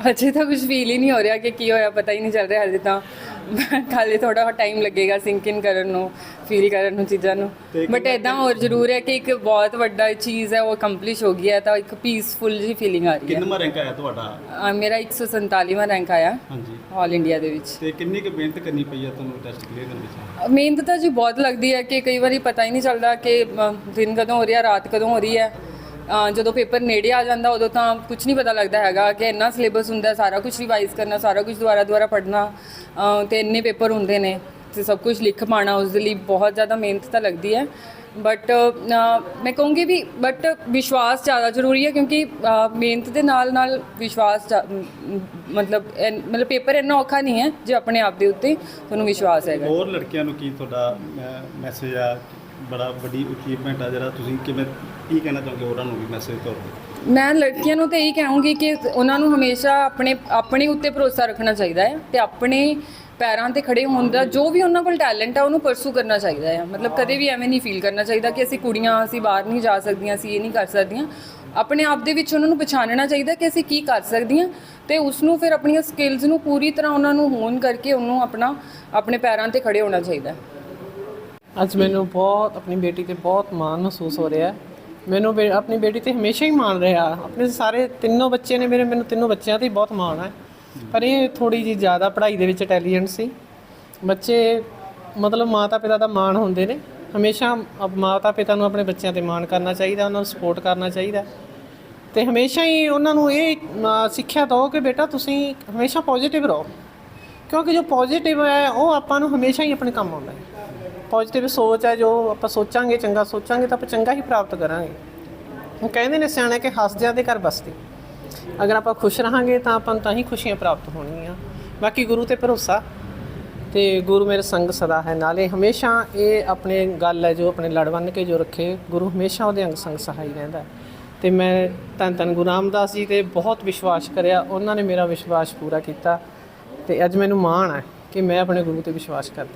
ਅਜੇ ਤਾਂ ਕੁਝ ਫੀਲ ਹੀ ਨਹੀਂ ਹੋ ਰਿਹਾ ਕਿ ਕੀ ਹੋਇਆ ਪਤਾ ਹੀ ਨਹੀਂ ਚੱਲ ਰਿਹਾ ਹਜੇ ਤਾਂ। ਖਾਲੀ ਥੋੜਾ ਟਾਈਮ ਲੱਗੇਗਾ ਸਿੰਕ ਇਨ ਕਰਨ ਨੂੰ ਫੀਲ ਕਰਨ ਨੂੰ ਚੀਜ਼ਾਂ ਨੂੰ। ਬਟ ਇਦਾਂ ਹੋਰ ਜ਼ਰੂਰ ਹੈ ਕਿ ਇੱਕ ਬਹੁਤ ਵੱਡਾ ਚੀਜ਼ ਹੈ ਉਹ ਕੰਪਲੀਟ ਹੋ ਗਿਆ ਹੈ ਤਾਂ ਇੱਕ ਪੀਸਫੁਲ ਜੀ ਫੀਲਿੰਗ ਆ ਰਹੀ ਹੈ। ਕਿੰਨਵਾਂ ਰੈਂਕ ਆਇਆ ਤੁਹਾਡਾ? ਮੇਰਾ 147ਵਾਂ ਰੈਂਕ ਆਇਆ ਹਾਂਜੀ। ਆਲ ਇੰਡੀਆ ਦੇ ਵਿੱਚ। ਤੇ ਕਿੰਨੀ ਕੁ ਮਿਹਨਤ ਕਰਨੀ ਪਈ ਆ ਤੁਹਾਨੂੰ ਟੈਸਟ ਕਲੀਅਰ ਕਰਨ ਵਿੱਚ? ਮਿਹਨਤ ਤਾਂ ਜੀ ਬਹੁਤ ਲੱਗਦੀ ਹੈ ਕਿ ਕਈ ਵਾਰੀ ਪਤਾ ਹੀ ਨਹੀਂ ਚੱਲਦਾ ਕਿ ਦਿਨ ਕਦੋਂ ਹੋ ਰਿਹਾ ਰਾਤ ਕਦੋਂ ਹੋ ਰਹੀ ਹੈ। ਜਦੋਂ ਪੇਪਰ ਨੇੜੇ ਆ ਜਾਂਦਾ ਉਦੋਂ ਤਾਂ ਕੁਝ ਨਹੀਂ ਪਤਾ ਲੱਗਦਾ ਹੈਗਾ ਕਿ ਇੰਨਾ ਸਿਲੇਬਸ ਹੁੰਦਾ ਸਾਰਾ ਕੁਝ ਰਿਵਾਈਜ਼ ਕਰਨਾ ਸਾਰਾ ਕੁਝ ਦੁਬਾਰਾ ਦੁਬਾਰਾ ਪੜ੍ਹਨਾ ਅ, ਤੇ ਇੰਨੇ ਪੇਪਰ ਹੁੰਦੇ ਨੇ ਤੇ ਸਭ ਕੁਝ ਲਿਖ ਪਾਣਾ ਉਸ ਦੇ ਲਈ ਬਹੁਤ ਜ਼ਿਆਦਾ ਮਿਹਨਤ ਤਾਂ ਲੱਗਦੀ ਹੈ। ਬਟ ਮੈਂ ਕਹੂੰਗੀ ਵੀ ਬਟ ਵਿਸ਼ਵਾਸ ਜ਼ਿਆਦਾ ਜ਼ਰੂਰੀ ਹੈ ਕਿਉਂਕਿ ਮਿਹਨਤ ਦੇ ਨਾਲ ਨਾਲ ਵਿਸ਼ਵਾਸ ਮਤਲਬ ਮਤਲਬ ਪੇਪਰ ਇੰਨਾ ਔਖਾ ਨਹੀਂ ਹੈ ਜੇ ਆਪਣੇ ਆਪ ਦੇ ਉੱਤੇ ਤੁਹਾਨੂੰ ਵਿਸ਼ਵਾਸ ਹੈਗਾ। ਹੋਰ ਲੜਕੀਆਂ ਨੂੰ ਕੀ ਤੁਹਾਡਾ ਮੈਸੇਜ ਆ? ਬੜਾ ਵੱਡੀ ਅਚੀਵਮੈਂਟ ਆ ਜਿਹੜਾ ਤੁਸੀਂ ਕਿਵੇਂ, ਕੀ ਕਹਿਣਾ ਚਾਹੋਗੇ ਉਹਨਾਂ ਨੂੰ ਵੀ ਮੈਸੇਜ ਤੌਰ ਤੇ? ਮੈਂ ਲੜਕੀਆਂ ਨੂੰ ਤਾਂ ਇਹ ਕਹਾਂਗੀ ਕਿ ਉਹਨਾਂ ਨੂੰ ਹਮੇਸ਼ਾ ਆਪਣੇ ਆਪਣੇ ਉੱਤੇ ਭਰੋਸਾ ਰੱਖਣਾ ਚਾਹੀਦਾ ਹੈ ਤੇ ਆਪਣੇ ਪੈਰਾਂ ਤੇ ਖੜੇ ਹੋਣ ਦਾ, ਜੋ ਵੀ ਉਹਨਾਂ ਕੋਲ ਟੈਲੈਂਟ ਆ, ਉਹਨੂੰ ਪਰਸੂ ਕਰਨਾ ਚਾਹੀਦਾ ਹੈ। ਮਤਲਬ ਕਦੇ ਵੀ ਐਵੇਂ ਨਹੀਂ ਫੀਲ ਕਰਨਾ ਚਾਹੀਦਾ ਕਿ ਅਸੀਂ ਕੁੜੀਆਂ, ਅਸੀਂ ਬਾਹਰ ਨਹੀਂ ਜਾ ਸਕਦੀਆਂ, ਅਸੀਂ ਇਹ ਨਹੀਂ ਕਰ ਸਕਦੀਆਂ। ਆਪਣੇ ਆਪ ਦੇ ਵਿੱਚ ਉਹਨਾਂ ਨੂੰ ਪਛਾਣਨਾ ਚਾਹੀਦਾ ਕਿ ਅਸੀਂ ਕੀ ਕਰ ਸਕਦੀਆਂ ਤੇ ਉਸ ਨੂੰ ਫਿਰ ਆਪਣੀਆਂ ਸਕਿੱਲਸ ਨੂੰ ਪੂਰੀ ਤਰ੍ਹਾਂ ਉਹਨਾਂ ਨੂੰ ਹੋਣ ਕਰਕੇ ਉਹਨੂੰ ਆਪਣਾ, ਆਪਣੇ ਪੈਰਾਂ ਤੇ ਖੜੇ ਹੋਣਾ ਚਾਹੀਦਾ ਹੈ। ਅੱਜ ਮੈਨੂੰ ਬਹੁਤ, ਆਪਣੀ ਬੇਟੀ ਤੇ ਬਹੁਤ ਮਾਣ ਮਹਿਸੂਸ ਹੋ ਰਿਹਾ ਮੈਨੂੰ ਬੇ- ਆਪਣੀ ਬੇਟੀ ਤੇ ਹਮੇਸ਼ਾ ਹੀ ਮਾਣ ਰਿਹਾ। ਆਪਣੇ ਸਾਰੇ ਤਿੰਨੋਂ ਬੱਚੇ ਨੇ ਮੇਰੇ, ਮੈਨੂੰ ਤਿੰਨੋਂ ਬੱਚਿਆਂ ਤੇ ਹੀ ਬਹੁਤ ਮਾਣ ਹੈ। ਪਰ ਇਹ ਥੋੜੀ ਜੀ ਜ਼ਿਆਦਾ ਪੜ੍ਹਾਈ ਦੇ ਵਿੱਚ ਇੰਟੈਲੀਜੈਂਟ ਸੀ। ਬੱਚੇ ਮਤਲਬ ਮਾਤਾ ਪਿਤਾ ਦਾ ਮਾਣ ਹੁੰਦੇ ਨੇ। ਹਮੇਸ਼ਾ ਮਾਤਾ ਪਿਤਾ ਨੂੰ ਆਪਣੇ ਬੱਚਿਆਂ ਤੇ ਮਾਣ ਕਰਨਾ ਚਾਹੀਦਾ, ਉਹਨਾਂ ਨੂੰ ਸਪੋਰਟ ਕਰਨਾ ਚਾਹੀਦਾ। ਤੇ ਹਮੇਸ਼ਾ ਹੀ ਉਹਨਾਂ ਨੂੰ ਇਹ ਸਿੱਖਿਆ ਦਿਓ ਕਿ ਬੇਟਾ ਤੁਸੀਂ ਹਮੇਸ਼ਾ ਪੋਜ਼ਿਟਿਵ ਰਹੋ। ਕਿਉਂਕਿ ਜੋ ਪੋਜ਼ਿਟਿਵ ਹੈ, ਉਹ ਆਪਾਂ ਨੂੰ ਹਮੇਸ਼ਾ ਹੀ ਆਪਣੇ ਕੰਮ ਆਉਂਦਾ ਹੈ। ਪੋਜ਼ਿਟਿਵ ਸੋਚ ਹੈ, ਜੋ ਆਪਾਂ ਸੋਚਾਂਗੇ, ਚੰਗਾ ਸੋਚਾਂਗੇ, ਤਾਂ ਆਪਾਂ ਚੰਗਾ ਹੀ ਪ੍ਰਾਪਤ ਕਰਾਂਗੇ। ਉਹ ਕਹਿੰਦੇ ਨੇ ਸਿਆਣੇ ਕਿ ਹੱਸਦਿਆਂ ਦੇ ਘਰ ਬਸਦੇ। ਅਗਰ ਆਪਾਂ ਖੁਸ਼ ਰਹਾਂਗੇ, ਤਾਂ ਆਪਾਂ ਨੂੰ ਤਾਂ ਹੀ ਖੁਸ਼ੀਆਂ ਪ੍ਰਾਪਤ ਹੋਣਗੀਆਂ। ਬਾਕੀ ਗੁਰੂ ਤੇ ਭਰੋਸਾ। ਤੇ ਗੁਰੂ ਮੇਰੇ ਸੰਗ ਸਦਾ ਹੈ। ਨਾਲੇ ਹਮੇਸ਼ਾ ਇਹ ਆਪਣੇ ਗੱਲ ਹੈ, ਜੋ ਆਪਣੇ ਲੜ ਬੰਨ ਕੇ ਜੋ ਰੱਖੇ, ਗੁਰੂ ਹਮੇਸ਼ਾ ਉਹਦੇ ਅੰਗ ਸੰਗ ਸਹਾਈ ਰਹਿੰਦਾ ਹੈ। ਤੇ ਮੈਂ ਧੰਨ ਧੰਨ ਗੁਰੂ ਰਾਮਦਾਸ ਜੀ ਤੇ ਬਹੁਤ ਵਿਸ਼ਵਾਸ ਕਰਿਆ। ਉਹਨਾਂ ਨੇ ਮੇਰਾ ਵਿਸ਼ਵਾਸ ਪੂਰਾ ਕੀਤਾ। ਤੇ ਅੱਜ ਮੈਨੂੰ ਮਾਣ ਹੈ ਕਿ ਮੈਂ ਆਪਣੇ ਗੁਰੂ ਤੇ ਵਿਸ਼ਵਾਸ ਕਰਦੀ